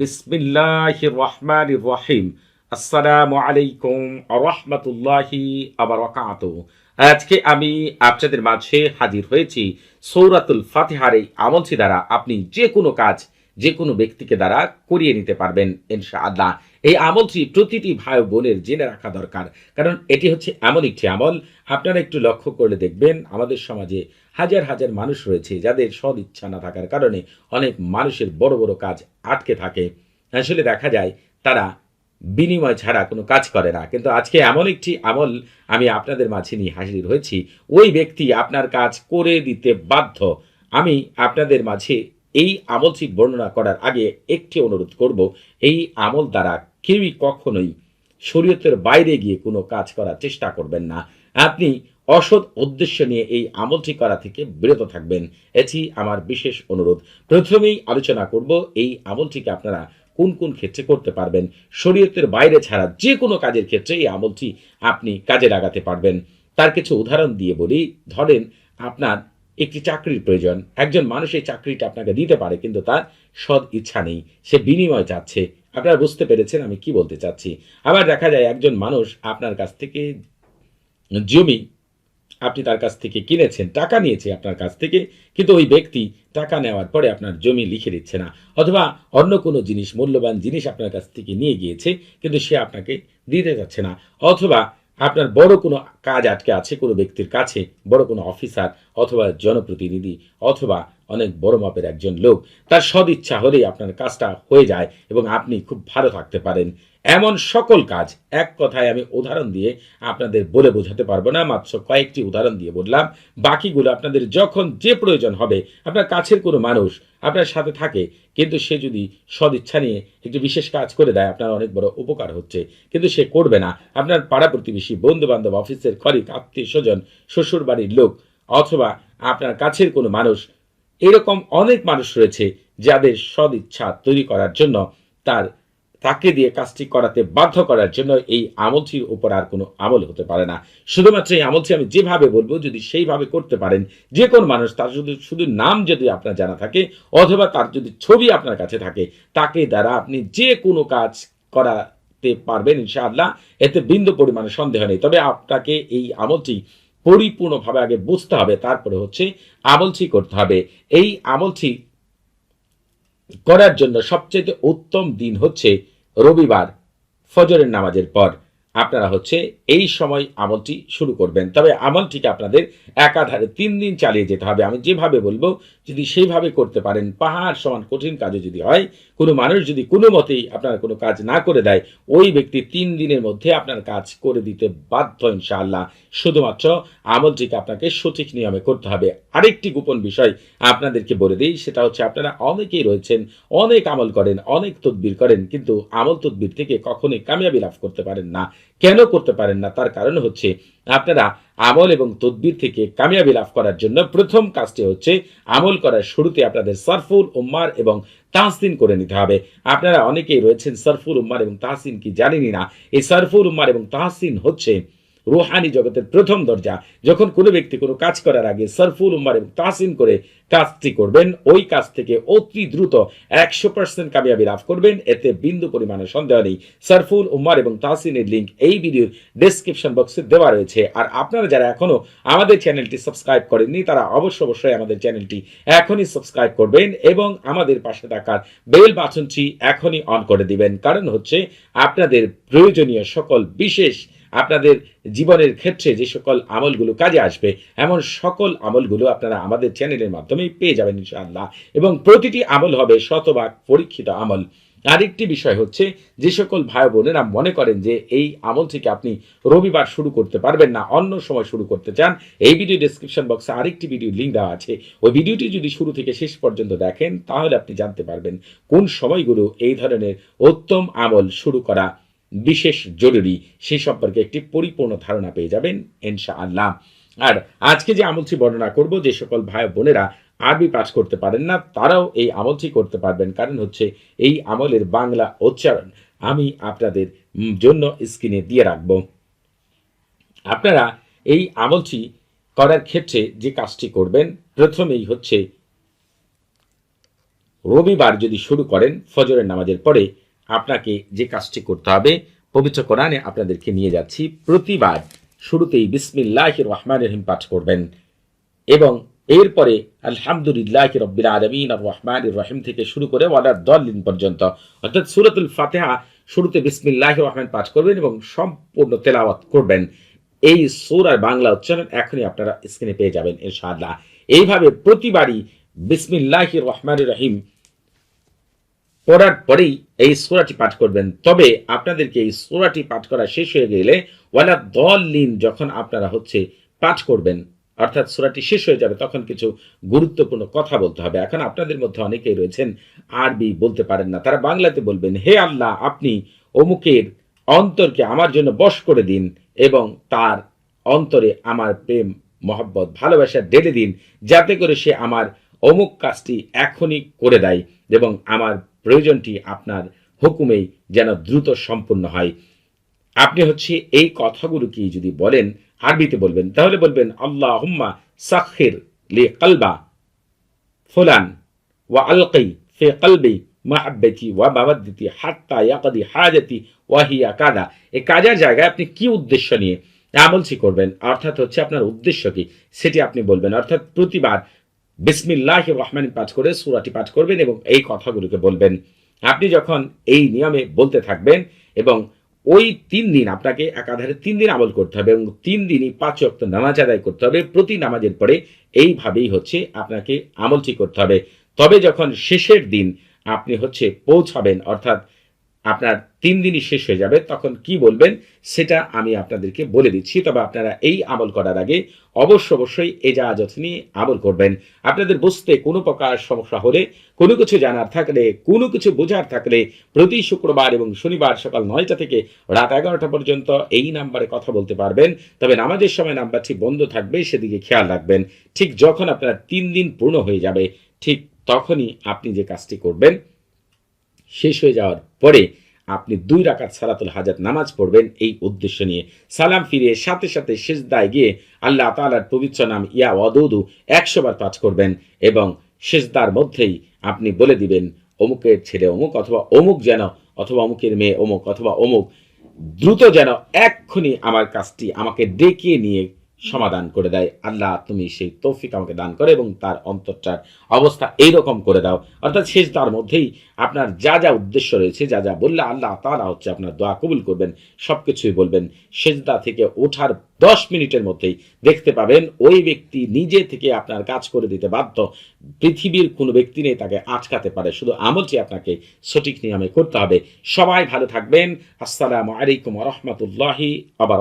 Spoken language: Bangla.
বিসমিল্লাহ রহমান রহিম। আসসালামু আলাইকুম রহমতুল্লাহি আবরকাত আজকে আমি আপনাদের মাঝে হাজির হয়েছি সৌরাতুল ফাতিহার এই আমলসি দ্বারা। আপনি যে কোনো কাজ যে কোনো ব্যক্তিকে দ্বারা করিয়ে নিতে পারবেন, ইনশাআল্লাহ। এই আমলটি প্রতিটি ভাই বোনের জেনে রাখা দরকার। কারণ এটি হচ্ছে এমন একটি আমল। আপনারা একটু লক্ষ্য করলে দেখবেন, আমাদের সমাজে হাজার হাজার মানুষ রয়েছে যাদের সদ ইচ্ছা না থাকার কারণে অনেক মানুষের বড় বড় কাজ আটকে থাকে। আসলে দেখা যায়, তারা বিনিময় ছাড়া কোনো কাজ করে না। কিন্তু আজকে এমন একটি আমল আমি আপনাদের মাঝে নিয়ে হাজির হয়েছি। ওই ব্যক্তি আপনার কাজ করে দিতে বাধ্য। আমি আপনাদের মাঝে এই আমলটি বর্ণনা করার আগে একটি অনুরোধ করব, এই আমল দ্বারা কেউই কখনোই শরীয়তের বাইরে গিয়ে কোনো কাজ করার চেষ্টা করবেন না। আপনি অসৎ উদ্দেশ্য নিয়ে এই আমলটি করা থেকে বিরত থাকবেন। এটি আমার বিশেষ অনুরোধ। প্রথমেই আলোচনা করব, এই আমলটিকে আপনারা কোন কোন ক্ষেত্রে করতে পারবেন? শরীয়তের বাইরে ছাড়া যে কোনো কাজের ক্ষেত্রে এই আমলটি আপনি কাজে লাগাতে পারবেন। তার কিছু উদাহরণ দিয়ে বলি। ধরেন, আপনার একটি চাকরির প্রয়োজন। একজন মানুষ এই চাকরিটা আপনাকে দিতে পারে, কিন্তু তার সদ ইচ্ছা নেই। সে বিনিময় চাচ্ছে। আপনারা বুঝতে পেরেছেন আমি কি বলতে চাচ্ছি। আবার দেখা যায় একজন মানুষ আপনার কাছ থেকে জমি আপনি তার কাছ থেকে কিনেছেন, টাকা নিয়েছে আপনার কাছ থেকে, কিন্তু ওই ব্যক্তি টাকা নেওয়ার পরে আপনার জমি লিখে দিচ্ছে না। অথবা অন্য কোনো জিনিস, মূল্যবান জিনিস আপনার কাছ থেকে নিয়ে গিয়েছে, কিন্তু সে আপনাকে দিতে যাচ্ছে না। অথবা আপনার বড় কোনো কাজ আটকে আছে কোনো ব্যক্তির কাছে, বড় কোনো অফিসার অথবা জনপ্রতিনিধি অথবা অনেক বড় মাপের একজন লোক, তার সদিচ্ছা হলেই আপনার কাজটা হয়ে যায় এবং আপনি খুব ভালো থাকতে পারেন। এমন সকল কাজ, এক কথায় আমি উদাহরণ দিয়ে আপনাদের বলে বোঝাতে পারব না, মাত্র কয়েকটি উদাহরণ দিয়ে বললাম। বাকিগুলো আপনাদের যখন যে প্রয়োজন হবে, আপনার কাছের কোনো মানুষ আপনার সাথে থাকে, কিন্তু সে যদি সদিচ্ছা নিয়ে একটি বিশেষ কাজ করে দেয়, আপনার অনেক বড় উপকার হচ্ছে। কিন্তু সে করবে না। আপনার পাড়া প্রতিবেশী বন্ধু বান্ধব অফিসের খরিক আত্মীয় স্বজন শ্বশুর বাড়ির লোক অথবা আপনার কাছের কোনো মানুষ, এরকম অনেক মানুষ রয়েছে যাদের সদিচ্ছা তৈরি করার জন্য তার, তাকে দিয়ে কাজটি করাতে বাধ্য করার জন্য এই আমলটির উপর আর কোনো আমল হতে পারে না। শুধুমাত্র এই আমলটি আমি যেভাবে বলব, যদি সেইভাবে করতে পারেন, যে কোন মানুষ তার শুধু শুধু নাম যদি আপনার জানা থাকে অথবা তার যদি ছবি আপনার কাছে থাকে, তাকে দ্বারা আপনি যে কোনো কাজ করাতে পারবেন ইনশাআল্লাহ। এতে বিন্দু পরিমাণে সন্দেহ নেই। তবে আপনাকে এই আমলটি পরিপূর্ণভাবে আগে বুঝতে হবে, তারপরে হচ্ছে আমলটি করতে হবে। এই আমলটি করার জন্য সবচেয়ে উত্তম দিন হচ্ছে রবিবার, ফজরের নামাজের পর। আপনারা হচ্ছে এই সময় আমলটি শুরু করবেন। তবে আমলটিকে আপনাদের একাধারে তিন দিন চালিয়ে যেতে হবে। আমি যেভাবে বলব, যদি সেইভাবে করতে পারেন, পাহাড় সমান কঠিন কাজে যদি হয়, কোনো মানুষ যদি কোনো মতেই আপনার কোনো কাজ না করে দেয়, ওই ব্যক্তি তিন দিনের মধ্যে আপনার কাজ করে দিতে বাধ্য, ইনশাআল্লাহ। শুধুমাত্র আমলটিকে আপনাকে সঠিক নিয়মে করতে হবে। আরেকটি গোপন বিষয় আপনাদেরকে বলে দিই, সেটা হচ্ছে আপনারা অনেকেই রয়েছেন, অনেক আমল করেন, অনেক তদবির করেন, কিন্তু আমল তদবির থেকে কখনোই কামিয়াবি লাভ করতে পারেন না। কেন করতে পারেন না? তার কারণ হচ্ছে আপনারা আমল এবং তদ্বির থেকে কামিয়াবি লাভ করার জন্য প্রথম কাজটি হচ্ছে আমল করার শুরুতে আপনাদের সরফুল উম্মার এবং তাহসিন করে নিতে হবে। আপনারা অনেকেই রয়েছেন সরফুল উম্মার এবং তাহসিন কি জানেনই না? এই সরফুল উম্মার এবং তাহসিন হচ্ছে রুহানি জগতের প্রথম দরজা, যখন কোনো ব্যক্তি কোনো কাজ করার আগে সরফুল উম্মার এবং তাহসিন করে কাজটি করবেন, ওই কাজ থেকে অতি দ্রুত একশো পার্সেন্ট কামিয়াবি লাভ করবেন। এতে বিন্দু পরিমাণে সন্দেহ নেই। সরফুল উম্মার এবং তাহসিনের লিঙ্ক এই ভিডিওর ডেসক্রিপশন বক্সে দেওয়া রয়েছে। আর আপনারা যারা এখনও আমাদের চ্যানেলটি সাবস্ক্রাইব করেননি, তারা অবশ্য অবশ্যই আমাদের চ্যানেলটি এখনই সাবস্ক্রাইব করবেন এবং আমাদের পাশে থাকার বেল বাটনটি এখনই অন করে দিবেন। কারণ হচ্ছে আপনাদের প্রয়োজনীয় সকল বিশেষ আপনাদের জীবনের ক্ষেত্রে যে সকল আমলগুলো কাজে আসবে, এমন সকল আমলগুলো আপনারা আমাদের চ্যানেলের মাধ্যমেই পেয়ে যাবেন ইনশাআল্লাহ। এবং প্রতিটি আমল হবে শতভাগ পরীক্ষিত আমল। আরেকটি বিষয় হচ্ছে, যে সকল ভাই বোনেরা মনে করেন যে এই আমল থেকে আপনি রবিবার শুরু করতে পারবেন না, অন্য সময় শুরু করতে চান, এই ভিডিও ডিসক্রিপশন বক্সে আরেকটি ভিডিও লিঙ্ক দেওয়া আছে। ওই ভিডিওটি যদি শুরু থেকে শেষ পর্যন্ত দেখেন, তাহলে আপনি জানতে পারবেন কোন সময়গুলো এই ধরনের উত্তম আমল শুরু করা বিশেষ জরুরি সেই সম্পর্কে একটি পরিপূর্ণ ধারণা পেয়ে যাবেন ইনশা আল্লাহ আর আজকে যে আমলটি বর্ণনা করব, যে সকল ভাই বোনেরা আরবি পাঠ করতে পারেন না, তারাও এই আমলটি করতে পারবেন। কারণ হচ্ছে এই আমলের বাংলা উচ্চারণ আমি আপনাদের জন্য স্ক্রিনে দিয়ে রাখব। আপনারা এই আমলটি করার ক্ষেত্রে যে কাজটি করবেন, প্রথমেই হচ্ছে রবিবার যদি শুরু করেন, ফজরের নামাজের পরে আপনাকে যে কাজটি করতে হবে, পবিত্র কোরআনে আপনাদেরকে নিয়ে যাচ্ছি। প্রতিবার শুরুতেই বিসমিল্লাহ রহমান রহিম পাঠ করবেন। এবং এরপরে আলহামদুলিল্লাহ রব্বিল আলমিন আর রহমান রহিম থেকে শুরু করে ওয়ালার দলিন পর্যন্ত। অর্থাৎ সুরতুল ফাতেহা শুরুতে বিসমিল্লাহ রহমান পাঠ করবেন এবং সম্পূর্ণ তেলাওয়াত করবেন। এই সুরার বাংলা উচ্চারণ এখনই আপনারা স্ক্রিনে পেয়ে যাবেন ইনশাআল্লাহ। এইভাবে প্রতিবারই বিসমিল্লাহ রহমান রহিম পড়ার পরেই এই সোরাটি পাঠ করবেন। তবে আপনাদেরকে এই সোরাটি পাঠ করা শেষ হয়ে গেলে ওয়ালা দলিন যখন আপনারা হচ্ছে পাঠ করবেন, অর্থাৎ সোরাটি শেষ হয়ে যাবে, তখন কিছু গুরুত্বপূর্ণ কথা বলতে হবে। এখন আপনাদের মধ্যে অনেকেই রয়েছেন, আরবি বলতে পারেন না, তারা বাংলাতে বলবেন, হে আল্লাহ, আপনি অমুকের অন্তরকে আমার জন্য বশ করে দিন এবং তার অন্তরে আমার প্রেম, মহব্বত, ভালোবাসা ঢেলে দিন, যাতে করে সে আমার অমুক কাজটি এখনই করে দেয় এবং আমার প্রয়োজনটি আপনার হুকুমেই যেন দ্রুত সম্পূর্ণ হয়। আপনি হচ্ছে এই কথাগুলো কি যদি বলেন, আরবিতে বলবেন, তাহলে বলবেন আল্লাহ হুম্মা সাক্ষির লি কলবা ফুলান ওয়া আলকি ফে কলবি মাহাব্বতি ওয়া মাবাদ্দিতি হাত্তা ইয়াকাদি হাজাতি ওয়াহিয়া কাদা এই কাজার জায়গায় আপনি কি উদ্দেশ্য নিয়ে আমলছি করবেন? অর্থাৎ হচ্ছে আপনার উদ্দেশ্য কি? সেটি আপনি বলবেন। অর্থাৎ প্রতিবার বিসমিল্লাহ রহমান পাঠ করে সুরাটি পাঠ করবেন এবং এই কথাগুলোকে বলবেন। আপনি যখন এই নিয়মে বলতে থাকবেন এবং ওই তিন দিন আপনাকে একাধারে তিন দিন আমল করতে হবে এবং তিন দিনই পাঁচ অক্ত নামাজ আদায় করতে হবে, প্রতি নামাজের পরে এইভাবেই হচ্ছে আপনাকে আমলটি করতে হবে। তবে যখন শেষের দিন আপনি হচ্ছে পৌঁছাবেন, অর্থাৎ আপনার তিন দিনই শেষ হয়ে যাবে, তখন কি বলবেন সেটা আমি আপনাদেরকে বলে দিচ্ছি। তবে আপনারা এই আমল করার আগে অবশ্য অবশ্যই এ এজাজত নিয়ে আমল করবেন। আপনাদের বুঝতে কোনো প্রকার সমস্যা হলে, কোনো কিছু জানার থাকলে, কোনো কিছু বোঝার থাকলে প্রতি শুক্রবার এবং শনিবার সকাল নয়টা থেকে রাত এগারোটা পর্যন্ত এই নাম্বারে কথা বলতে পারবেন। তবে নামাজের সময় নাম্বারটি বন্ধ থাকবে, সেদিকে খেয়াল রাখবেন। ঠিক যখন আপনার তিন দিন পূর্ণ হয়ে যাবে, ঠিক তখনই আপনি যে কাজটি করবেন, শেষ হয়ে যাওয়ার পরে আপনি দুই রাকাত সালাতুল হাজাত নামাজ পড়বেন এই উদ্দেশ্য নিয়ে। সালাম ফিরে সাথে সাথে শেষদায় গিয়ে আল্লাহ তালার পবিত্র নাম ইয়া অদৌদু একশোবার পাঠ করবেন এবং শেষদার মধ্যেই আপনি বলে দিবেন, অমুকের ছেলে অমুক অথবা অমুক যেন, অথবা অমুকের মেয়ে অমুক অথবা অমুক, দ্রুত যেন এক্ষুনি আমার কাজটি আমাকে ডেকে নিয়ে সমাধান করে দেয়। আল্লাহ, তুমি সেই তৌফিক আমাকে দান করে এবং তার অন্তরটার অবস্থা এইরকম করে দাও। অর্থাৎ শেষ তার মধ্যেই আপনার যা যা উদ্দেশ্য রয়েছে, যা যা বললে আল্লাহ তারা হচ্ছে আপনার দোয়া কবুল করবেন সব কিছুই বলবেন সেজদা থেকে ওঠার দশ মিনিটের মধ্যেই দেখতে পাবেন ওই ব্যক্তি নিজে থেকে আপনার কাজ করে দিতে বাধ্য। পৃথিবীর কোনো ব্যক্তি নেই তাকে আটকাতে পারে। শুধু আমলটি আপনাকে সঠিক নিয়মে করতে হবে। সবাই ভালো থাকবেন। আসসালামু আলাইকুম রহমতুল্লাহি আবার